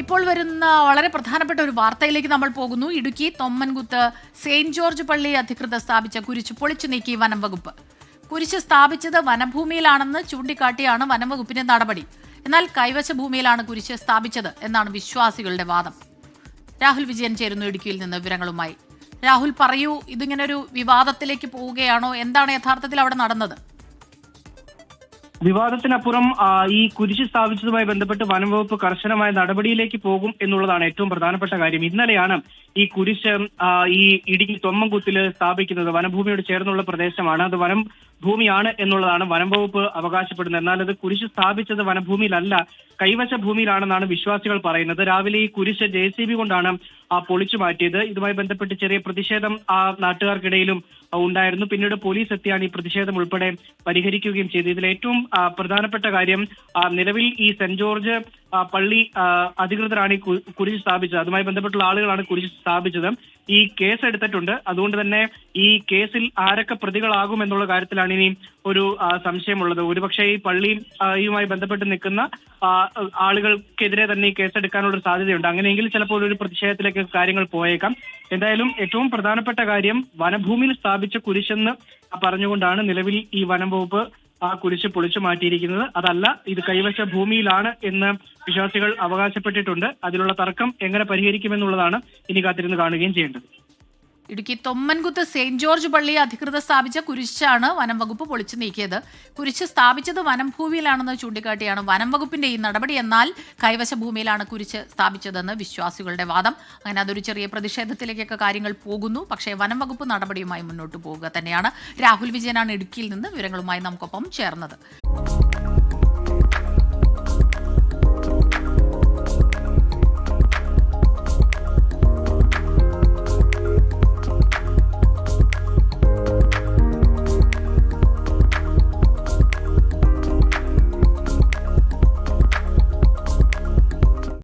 ഇപ്പോൾ വരുന്ന വളരെ പ്രധാനപ്പെട്ട ഒരു വാർത്തയിലേക്ക് നമ്മൾ പോകുന്നു. ഇടുക്കി തൊമ്മൻകുത്ത് സെയിന്റ് ജോർജ് പള്ളി അധികൃതർ സ്ഥാപിച്ച കുരിശ് പൊളിച്ചു നീക്കി വനം വകുപ്പ്. കുരിശ് സ്ഥാപിച്ചത് വനഭൂമിയിലാണെന്ന് ചൂണ്ടിക്കാട്ടിയാണ് വനം വകുപ്പിന്റെ നടപടി. എന്നാൽ കൈവശ ഭൂമിയിലാണ് കുരിശ് സ്ഥാപിച്ചത് എന്നാണ് വിശ്വാസികളുടെ വാദം. രാഹുൽ വിജയൻ ചേരുന്നു ഇടുക്കിയിൽ നിന്ന് വിവരങ്ങളുമായി. രാഹുൽ പറയൂ ഇതിങ്ങനെ ഒരു വിവാദത്തിലേക്ക് പോവുകയാണോ? എന്താണ് യഥാർത്ഥത്തിൽ അവിടെ നടന്നത്? വിവാദത്തിനപ്പുറം ഈ കുരിശ് സ്ഥാപിച്ചതുമായി ബന്ധപ്പെട്ട് വനംവകുപ്പ് കർശനമായ നടപടിയിലേക്ക് പോകും എന്നുള്ളതാണ് ഏറ്റവും പ്രധാനപ്പെട്ട കാര്യം. ഇന്നലെയാണ് ഈ കുരിശ് ഈ ഇടുക്കി തൊമ്മൻകുത്തിൽ സ്ഥാപിക്കുന്നത്. വനഭൂമിയോട് ചേർന്നുള്ള പ്രദേശമാണ്. അത് വനം ഭൂമിയാണ് എന്നുള്ളതാണ് വനം വകുപ്പ് അവകാശപ്പെടുന്നത്. എന്നാൽ അത് കുരിശ് സ്ഥാപിച്ചത് വനഭൂമിയിലല്ല കൈവശ ഭൂമിയിലാണെന്നാണ് വിശ്വാസികൾ പറയുന്നത്. രാവിലെ ഈ കുരിശ് ജെ സി ബി കൊണ്ടാണ് പൊളിച്ചു മാറ്റിയത്. ഇതുമായി ബന്ധപ്പെട്ട് ചെറിയ പ്രതിഷേധം ആ നാട്ടുകാർക്കിടയിലും ഉണ്ടായിരുന്നു. പിന്നീട് പോലീസ് എത്തിയാണ് ഈ പ്രതിഷേധം ഉൾപ്പെടെ പരിഹരിക്കുകയും ചെയ്തത്. ഇതിൽ ഏറ്റവും പ്രധാനപ്പെട്ട കാര്യം നിലവിൽ ഈ സെന്റ് ജോർജ് പള്ളി അധികൃതരാണ് ഈ കുരിശ് സ്ഥാപിച്ചത്. അതുമായി ബന്ധപ്പെട്ടുള്ള ആളുകളാണ് കുരിശ് സ്ഥാപിച്ചത്. ഈ കേസ് എടുത്തിട്ടുണ്ട്. അതുകൊണ്ട് തന്നെ ഈ കേസിൽ ആരൊക്കെ പ്രതികളാകും എന്നുള്ള കാര്യത്തിലാണ് ഇനി ഒരു സംശയമുള്ളത്. ഒരുപക്ഷെ ഈ പള്ളിയുമായി ബന്ധപ്പെട്ട് നിൽക്കുന്ന ആളുകൾക്കെതിരെ തന്നെ ഈ കേസെടുക്കാനുള്ള സാധ്യതയുണ്ട്. അങ്ങനെയെങ്കിൽ ചിലപ്പോൾ ഒരു പ്രതിഷേധത്തിലേക്ക് കാര്യങ്ങൾ പോയേക്കാം. എന്തായാലും ഏറ്റവും പ്രധാനപ്പെട്ട കാര്യം വനഭൂമിയിൽ സ്ഥാപിച്ച കുരിശെന്ന് പറഞ്ഞുകൊണ്ടാണ് നിലവിൽ ഈ വനം വകുപ്പ് ആ കുരിശ് പൊളിച്ചു മാറ്റിയിരിക്കുന്നത്. അതല്ല ഇത് കൈവശ ഭൂമിയിലാണ് എന്ന് വിശ്വാസികൾ അവകാശപ്പെട്ടിട്ടുണ്ട്. അതിലുള്ള തർക്കം എങ്ങനെ പരിഹരിക്കുമെന്നുള്ളതാണ് ഇനി കാത്തിരുന്ന് കാണുകയും ചെയ്യേണ്ടത്. ഇടുക്കി തൊമ്മൻകുത്ത് സെയിന്റ് ജോർജ് പള്ളി അധികൃതർ സ്ഥാപിച്ച കുരിശാണ് വനം വകുപ്പ് പൊളിച്ചു നീക്കിയത്. കുരിശ് സ്ഥാപിച്ചത് വനം ഭൂമിയിലാണെന്ന് ചൂണ്ടിക്കാട്ടിയാണ് വനം വകുപ്പിന്റെ ഈ നടപടി. എന്നാൽ കൈവശ ഭൂമിയിലാണ് കുരിശ് സ്ഥാപിച്ചതെന്ന് വിശ്വാസികളുടെ വാദം. അങ്ങനെ അതൊരു ചെറിയ പ്രതിഷേധത്തിലേക്കൊക്കെ കാര്യങ്ങൾ പോകുന്നു. പക്ഷേ വനം വകുപ്പ് നടപടിയുമായി മുന്നോട്ട് പോവുക തന്നെയാണ്. രാഹുൽ വിജയനാണ് ഇടുക്കിയിൽ നിന്ന് വിവരങ്ങളുമായി നമുക്കൊപ്പം ചേർന്നത്.